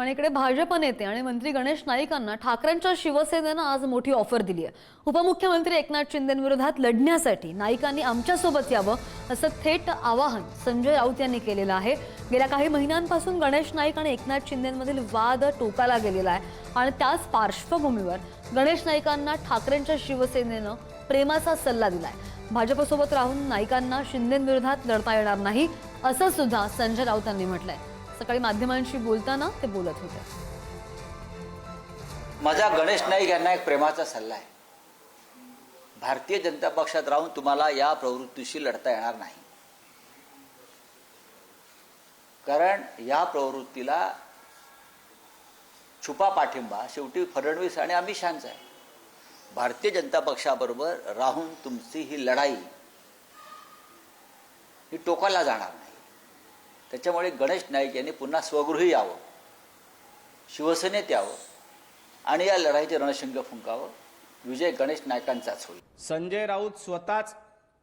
आणि इकडे भाजप नेते आणि मंत्री गणेश नाईकांना ठाकरेंच्या शिवसेनेनं आज मोठी ऑफर दिली आहे. उपमुख्यमंत्री एकनाथ शिंदेविरोधात लढण्यासाठी नाईकांनी आमच्यासोबत यावं असं थेट आवाहन संजय राऊत यांनी केलेलं आहे. गेल्या काही महिन्यांपासून गणेश नाईक आणि एकनाथ शिंदेमधील वाद टोकाला गेलेला आहे आणि त्याच पार्श्वभूमीवर गणेश नाईकांना ठाकरेंच्या शिवसेनेनं प्रेमाचा सल्ला दिलाय. भाजपसोबत राहून नाईकांना शिंदेविरोधात लढता येणार नाही असं सुद्धा संजय राऊतांनी म्हटलंय. सकाळी माध्यमांशी बोलताना ते बोलत होते. माझा गणेश नाईक यांना एक प्रेमाचा सल्ला आहे. भारतीय जनता पक्षात राहून तुम्हाला या प्रवृत्तीशी लढता येणार नाही. कारण या प्रवृत्तीला छुपा पाठिंबा शेवटी फडणवीस आणि अमित शहाचा आहे. भारतीय जनता पक्षाबरोबर राहून तुमची ही लढाई ही टोकाला जाणार नाही. त्याच्यामुळे गणेश नाईक यांनी पुन्हा स्वगृही यावं. शिवसेनेत यावं. आणि या लढाईचे रणशिंग फुंकावं. विजय गणेश नायकांचाच होईल. संजय राऊत स्वतःच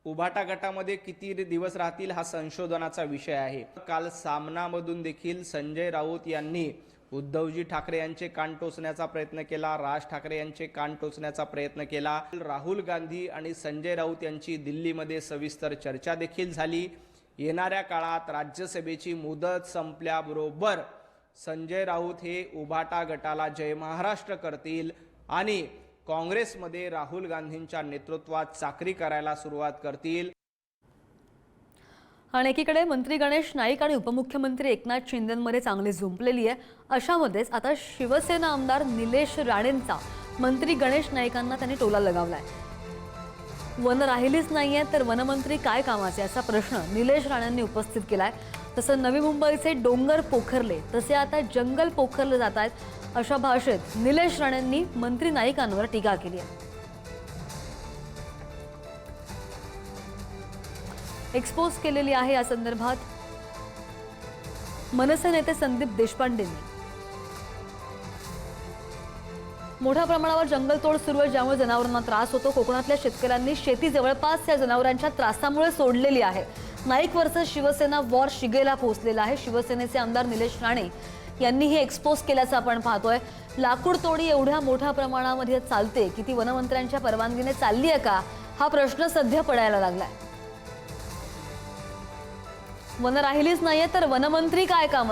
उभाटा गटामध्ये किती दिवस राहतील हा संशोधनाचा विषय आहे. काल सामनामधून देखील संजय राऊत यांनी उद्धवजी ठाकरे यांचे कान टोचण्याचा प्रयत्न केला राज ठाकरे यांचे कान टोचण्याचा प्रयत्न केला. राहुल गांधी आणि संजय राऊत यांची दिल्लीमध्ये सविस्तर चर्चा देखील झाली. येणाऱ्या काळात राज्यसभेची मुदत संपल्याबरोबर संजय राऊत हे उभाटा गटाला जय महाराष्ट्र करतील आणि काँग्रेसमध्ये राहुल गांधींच्या नेतृत्वात चाकरी करायला सुरुवात करतील. आणि एकीकडे मंत्री गणेश नाईक आणि उपमुख्यमंत्री एकनाथ शिंदेमध्ये चांगली झुंपलेली आहे. अशामध्येच आता शिवसेना आमदार निलेश राणेंचा मंत्री गणेश नाईकांना त्यांनी टोला लगावलाय. वन राहिलीच नाही आहेत तर वनमंत्री काय कामाचे? असा प्रश्न निलेश राणेंनी उपस्थित केला आहे तसं नवी मुंबईचे डोंगर पोखरले तसे आता जंगल पोखरले जात आहेत अशा भाषेत निलेश राणेंनी मंत्री नाईकांवर टीका केली आहे. एक्सपोज केलेली आहे या संदर्भात. मनसे नेते संदीप देशपांडेंनी. मोठ्या प्रमाणावर जंगलतोड सुरू आहे ज्यामुळे जनावरांना त्रास होतो. कोकणातल्या शेतकऱ्यांनी शेती जवळपास या जनावरांच्या त्रासामुळे सोडलेली आहे. नाईक वर्सेस शिवसेना वॉर शिगेला पोहोचलेला आहे. शिवसेनेचे आमदार निलेश राणे यांनी हे एक्सपोज केल्याचं आपण पाहतोय. लाकूड तोडी एवढ्या मोठ्या प्रमाणामध्ये चालते. की ती वनमंत्र्यांच्या परवानगीने चालली आहे का? हा प्रश्न सध्या पडायला लागलाय. वन राहिलीच नाहीये तर वनमंत्री काय काम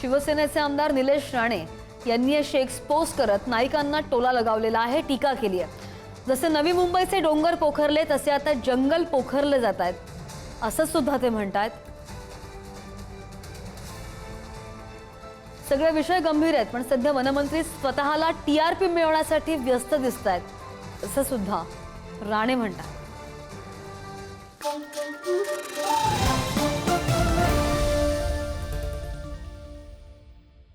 शिवसेनेचे आमदार निलेश राणे यांनी अशी एक्सपोज करत नाईकांना टोला लगावलेला आहे टीका केली आहे जसे नवी मुंबईचे डोंगर पोखरले तसे आता जंगल पोखरले जात आहेत. असं सुद्धा ते म्हणतायत. सगळे विषय गंभीर आहेत पण सध्या वनमंत्री स्वतःला टी आर पी मिळवण्यासाठी व्यस्त दिसत आहेत असं सुद्धा राणे म्हणतात.